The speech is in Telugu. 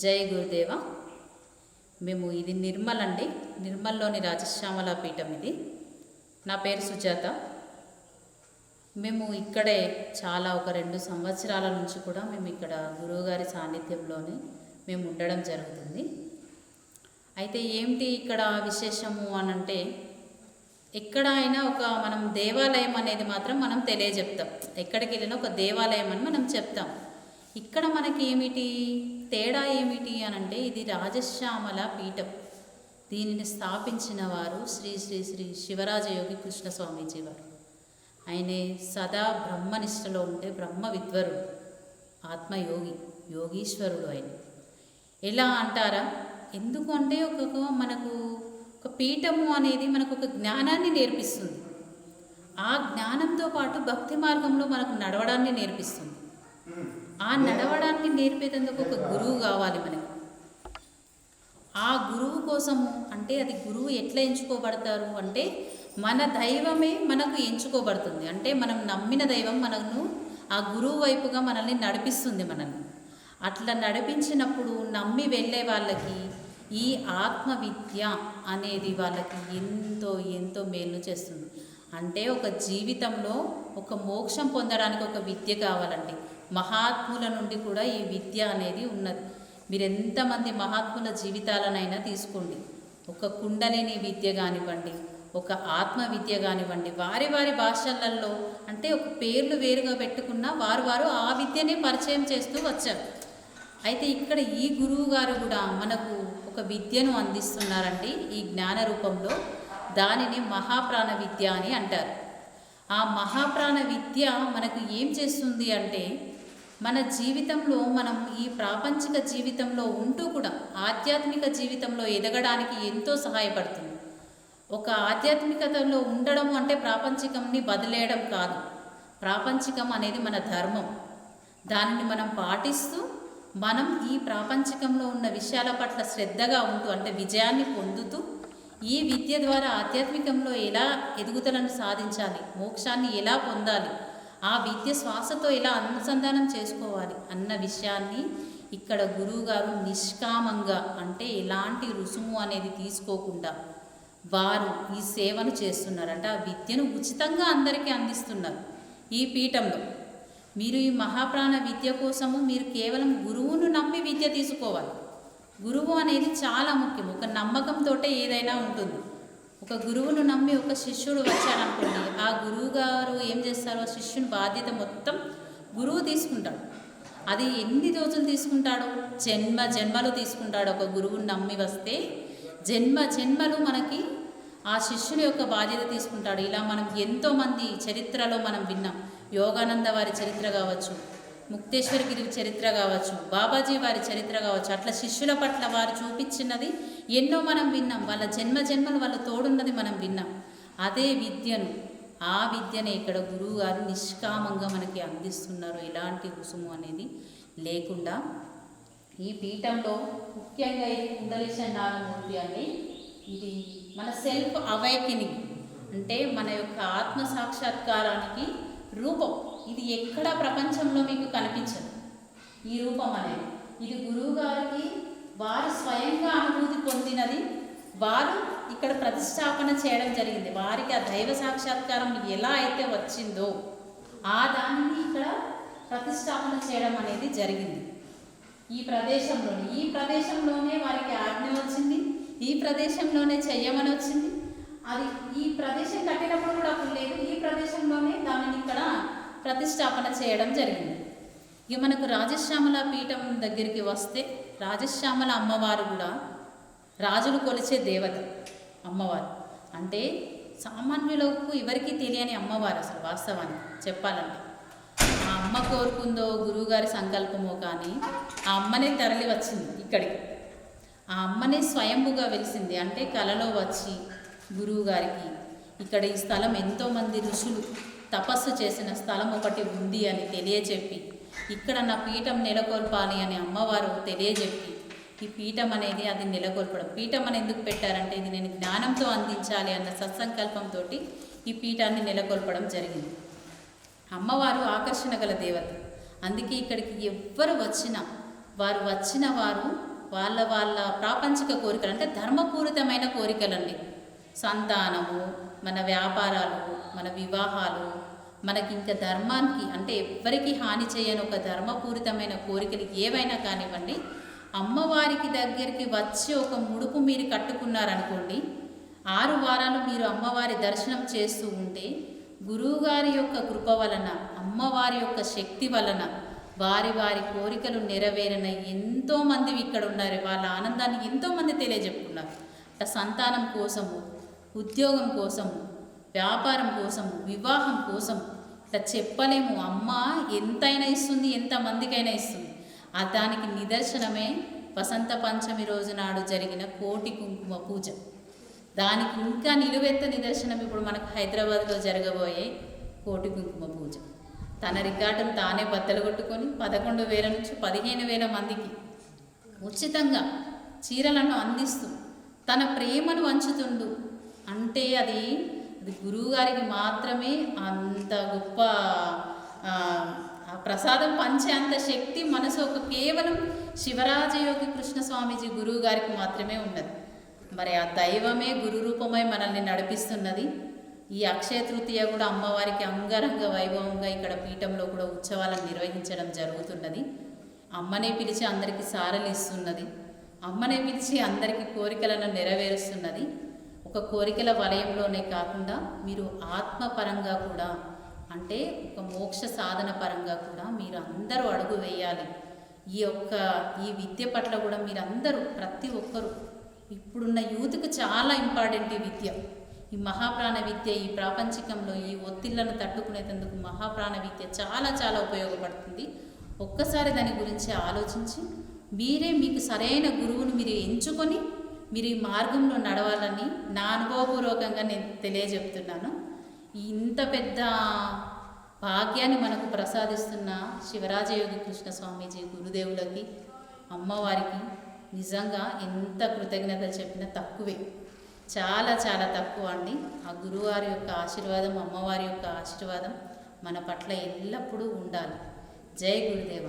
జై గురుదేవ. మేము ఇది నిర్మల్ అండి. నిర్మల్లోని రాజశ్యామల పీఠం ఇది. నా పేరు సుజాత. మేము ఇక్కడే చాలా ఒక రెండు సంవత్సరాల నుంచి కూడా మేము ఇక్కడ గురువుగారి సాన్నిధ్యంలోనే మేము ఉండడం జరుగుతుంది. అయితే ఏమిటి ఇక్కడ విశేషము అని అంటే ఎక్కడ అయినా ఒక మనం దేవాలయం అనేది మాత్రం మనం తెలియజెప్తాం. ఎక్కడికి వెళ్ళినా ఒక దేవాలయం అని మనం చెప్తాం. ఇక్కడ మనకి ఏమిటి? తేడా ఏమిటి అని అంటే ఇది రాజశ్యామల పీఠం. దీనిని స్థాపించిన వారు శ్రీ శ్రీ శ్రీ శివరాజయోగి కృష్ణ స్వామీజీ వారు. ఆయనే సదా బ్రహ్మనిష్టలో ఉంటే బ్రహ్మ విద్వరుడు ఆత్మయోగి యోగీశ్వరుడు ఆయన. ఎలా అంటారా? ఎందుకంటే ఒక మనకు ఒక పీఠము అనేది మనకు ఒక జ్ఞానాన్ని నేర్పిస్తుంది. ఆ జ్ఞానంతో పాటు భక్తి మార్గంలో మనకు నడవడాన్ని నేర్పిస్తుంది. ఆ నడవడాన్ని నేర్పేందుకు ఒక గురువు కావాలి మనకి. ఆ గురువు కోసము అంటే అది గురువు ఎట్లా ఎంచుకోబడతారు అంటే మన దైవమే మనకు ఎంచుకోబడుతుంది. అంటే మనం నమ్మిన దైవం మనను ఆ గురువు వైపుగా మనల్ని నడిపిస్తుంది మనల్ని. అట్లా నడిపించినప్పుడు నమ్మి వెళ్ళే వాళ్ళకి ఈ ఆత్మ విద్య అనేది వాళ్ళకి ఎంతో ఎంతో మేలు చేస్తుంది. అంటే ఒక జీవితంలో ఒక మోక్షం పొందడానికి ఒక విద్య కావాలండి మహాత్ముల నుండి కూడా ఈ విద్య అనేది ఉన్నది. మీరు ఎంతమంది మహాత్ముల జీవితాలనైనా తీసుకోండి. ఒక కుండలిని విద్య కానివ్వండి ఒక ఆత్మ విద్య కానివ్వండి వారి వారి భాషలలో అంటే ఒక పేర్లు వేరుగా పెట్టుకున్న వారు వారు ఆ విద్యనే పరిచయం చేస్తూ వచ్చారు. అయితే ఇక్కడ ఈ గురువు గారు కూడా మనకు ఒక విద్యను అందిస్తున్నారండి ఈ జ్ఞాన రూపంలో. దానిని మహాప్రాణ విద్య అని అంటారు. ఆ మహాప్రాణ విద్య మనకు ఏం చేస్తుంది అంటే మన జీవితంలో మనం ఈ ప్రాపంచిక జీవితంలో ఉంటూ కూడా ఆధ్యాత్మిక జీవితంలో ఎదగడానికి ఎంతో సహాయపడుతుంది. ఒక ఆధ్యాత్మికతలో ఉండడం అంటే ప్రాపంచికంని వదిలేయడం కాదు. ప్రాపంచికం అనేది మన ధర్మం. దానిని మనం పాటిస్తూ మనం ఈ ప్రాపంచికంలో ఉన్న విషయాల పట్ల శ్రద్ధగా ఉంటూ అంటే విజయాన్ని పొందుతూ ఈ విద్య ద్వారా ఆధ్యాత్మికంలో ఎలా ఎదుగుదలను సాధించాలి మోక్షాన్ని ఎలా పొందాలి ఆ విద్య శ్వాసతో ఎలా అనుసంధానం చేసుకోవాలి అన్న విషయాన్ని ఇక్కడ గురువుగారు నిష్కామంగా అంటే ఎలాంటి రుసుము అనేది తీసుకోకుండా వారు ఈ సేవను చేస్తున్నారు అంటే ఆ విద్యను ఉచితంగా అందరికీ అందిస్తున్నారు ఈ పీఠంలో. మీరు ఈ మహాప్రాణ విద్య కోసము మీరు కేవలం గురువును నమ్మి విద్య తీసుకోవాలి. గురువు అనేది చాలా ముఖ్యం. ఒక నమ్మకంతో ఏదైనా ఉంటుంది. ఒక గురువును నమ్మి ఒక శిష్యుడు వచ్చాడనుకోండి ఆ గురువు గారు ఏం చేస్తారు? ఆ శిష్యుని బాధ్యత మొత్తం గురువు తీసుకుంటాడు. అది ఎన్ని రోజులు తీసుకుంటాడు? జన్మ జన్మలు తీసుకుంటాడు ఒక గురువుని నమ్మి వస్తే జన్మ జన్మలు మనకి ఆ శిష్యుని యొక్క బాధ్యత తీసుకుంటాడు. ఇలా మనం ఎంతోమంది చరిత్రలో మనం విన్నాం. యోగానంద వారి చరిత్ర కావచ్చు ముక్తేశ్వర గిరి చరిత్ర కావచ్చు బాబాజీ వారి చరిత్ర కావచ్చు అట్లా శిష్యుల పట్ల వారు చూపించినది ఎన్నో మనం విన్నాం. వాళ్ళ జన్మ జన్మలు వాళ్ళ తోడున్నది మనం విన్నాం. అదే విద్యను ఆ విద్యనే ఇక్కడ గురువు గారు నిష్కామంగా మనకి అందిస్తున్నారు. ఎలాంటి రుసుము అనేది లేకుండా ఈ పీఠంలో ముఖ్యంగా ఇది కుండలిశ నాగమూర్తి అండి ఇది మన సెల్ఫ్ అవైకినింగ్ అంటే మన యొక్క ఆత్మ సాక్షాత్కారానికి రూపం. ఇది ఎక్కడ ప్రపంచంలో మీకు కనిపించదు. ఈ రూపం అనేది ఇది గురువు గారికి వారు స్వయంగా అనుభూతి పొందినది. వారు ఇక్కడ ప్రతిష్టాపన చేయడం జరిగింది. వారికి ఆ దైవ సాక్షాత్కారం ఎలా అయితే వచ్చిందో ఆ దానిని ఇక్కడ ప్రతిష్టాపన చేయడం అనేది జరిగింది. ఈ ప్రదేశంలోనే ఈ ప్రదేశంలోనే వారికి ఆజ్ఞ వచ్చింది. ఈ ప్రదేశంలోనే చెయ్యమని వచ్చింది. అది ఈ ప్రదేశం కట్టినప్పుడు కూడా అప్పుడు లేదు ఈ ప్రదేశంలోనే దానిని ఇక్కడ ప్రతిష్టాపన చేయడం జరిగింది. ఇక మనకు రాజశ్యామల పీఠం దగ్గరికి వస్తే రాజశ్యామల అమ్మవారు కూడా రాజులు కొలిచే దేవత అమ్మవారు. అంటే సామాన్యులకు ఎవరికీ తెలియని అమ్మవారు అసలు వాస్తవానికి చెప్పాలంటే. ఆ అమ్మ కోరుకుందో గురువుగారి సంకల్పమో కానీ ఆ అమ్మనే తరలి వచ్చింది ఇక్కడికి. ఆ అమ్మనే స్వయంభుగా వెలిసింది. అంటే కలలో వచ్చి గురువుగారికి ఇక్కడ ఈ స్థలం ఎంతోమంది ఋషులు తపస్సు చేసిన స్థలం ఒకటి ఉంది అని తెలియజెప్పి ఇక్కడ నా పీఠం నెలకొల్పాలి అని అమ్మవారు తెలియజెప్పి ఈ పీఠం అనేది అది నెలకొల్పడం. పీఠం అని ఎందుకు పెట్టారంటే ఇది నేను జ్ఞానంతో అందించాలి అన్న సత్సంకల్పంతో ఈ పీఠాన్ని నెలకొల్పడం జరిగింది. అమ్మవారు ఆకర్షణ గల దేవత. అందుకే ఇక్కడికి ఎవ్వరు వచ్చినా వారు వచ్చిన వారు వాళ్ళ వాళ్ళ ప్రాపంచిక కోరికలు అంటే ధర్మపూరితమైన కోరికలండి సంతానము మన వ్యాపారాలు మన వివాహాలు మనకి ఇంకా ధర్మానికి అంటే ఎవ్వరికి హాని చేయని ఒక ధర్మపూరితమైన కోరికలు ఏవైనా కానివ్వండి అమ్మవారికి దగ్గరికి వచ్చి ఒక ముడుపు మీరు కట్టుకున్నారనుకోండి ఆరు వారాలు మీరు అమ్మవారి దర్శనం చేస్తూ ఉంటే గురువుగారి యొక్క కృప వలన అమ్మవారి యొక్క శక్తి వలన వారి వారి కోరికలు నెరవేరిన ఎంతోమంది ఇక్కడ ఉన్నారు వాళ్ళ ఆనందాన్ని ఎంతోమంది తెలియజెప్పుకున్నారు. అట్లా సంతానం కోసము ఉద్యోగం కోసం వ్యాపారం కోసం వివాహం కోసం ఇట్లా చెప్పలేము. అమ్మ ఎంతైనా ఇస్తుంది ఎంతమందికైనా ఇస్తుంది. ఆ దానికి నిదర్శనమే వసంత పంచమి రోజు నాడు జరిగిన కోటి కుంకుమ పూజ. దానికి ఇంకా నిలువెత్త నిదర్శనం ఇప్పుడు మనకు హైదరాబాద్లో జరగబోయే కోటి కుంకుమ పూజ. తన రికార్డును తానే బద్దలు కొట్టుకొని పదకొండు వేల నుంచి పదిహేను వేల మందికి ఉచితంగా చీరలను అందిస్తూ తన ప్రేమను వంచుతుండు. అంటే అది అది గురువుగారికి మాత్రమే అంత గొప్ప ఆ, ప్రసాదం పంచే అంత శక్తి మనసు ఒక కేవలం శివరాజయోగి కృష్ణ స్వామీజీ గురువు గారికి మాత్రమే ఉన్నది. మరి ఆ దైవమే గురు రూపమై మనల్ని నడిపిస్తున్నది. ఈ అక్షయ తృతీయ కూడా అమ్మవారికి అంగరంగ వైభవంగా ఇక్కడ పీఠంలో కూడా ఉత్సవాలను నిర్వహించడం జరుగుతున్నది. అమ్మనే పిలిచి అందరికీ సారలు ఇస్తున్నది అమ్మనే పిలిచి అందరికీ కోరికలను నెరవేరుస్తున్నది. ఒక కోరికల వలయంలోనే కాకుండా మీరు ఆత్మపరంగా కూడా అంటే ఒక మోక్ష సాధన పరంగా కూడా మీరు అందరూ అడుగు వేయాలి. ఈ యొక్క ఈ విద్య పట్ల కూడా మీరు అందరూ ప్రతి ఒక్కరూ. ఇప్పుడున్న యూత్కి చాలా ఇంపార్టెంట్ ఈ విద్య. ఈ మహాప్రాణ విద్య ఈ ప్రాపంచికంలో ఈ ఒత్తిళ్ళను తట్టుకునేటందుకు మహాప్రాణ విద్య చాలా చాలా ఉపయోగపడుతుంది. ఒక్కసారి దాని గురించి ఆలోచించి మీరే మీకు సరైన గురువును మీరు ఎంచుకొని మీరు ఈ మార్గంలో నడవాలని నా అనుభవపూర్వకంగా నేను తెలియజెప్తున్నాను. ఇంత పెద్ద భాగ్యాన్ని మనకు ప్రసాదిస్తున్న శివరాజయోగి కృష్ణ స్వామీజీ గురుదేవులకి అమ్మవారికి నిజంగా ఎంత కృతజ్ఞతలు చెప్పినా తక్కువే. చాలా చాలా తక్కువ అండి. ఆ గురువారి యొక్క ఆశీర్వాదం అమ్మవారి యొక్క ఆశీర్వాదం మన పట్ల ఎల్లప్పుడూ ఉండాలి. జై గురుదేవ.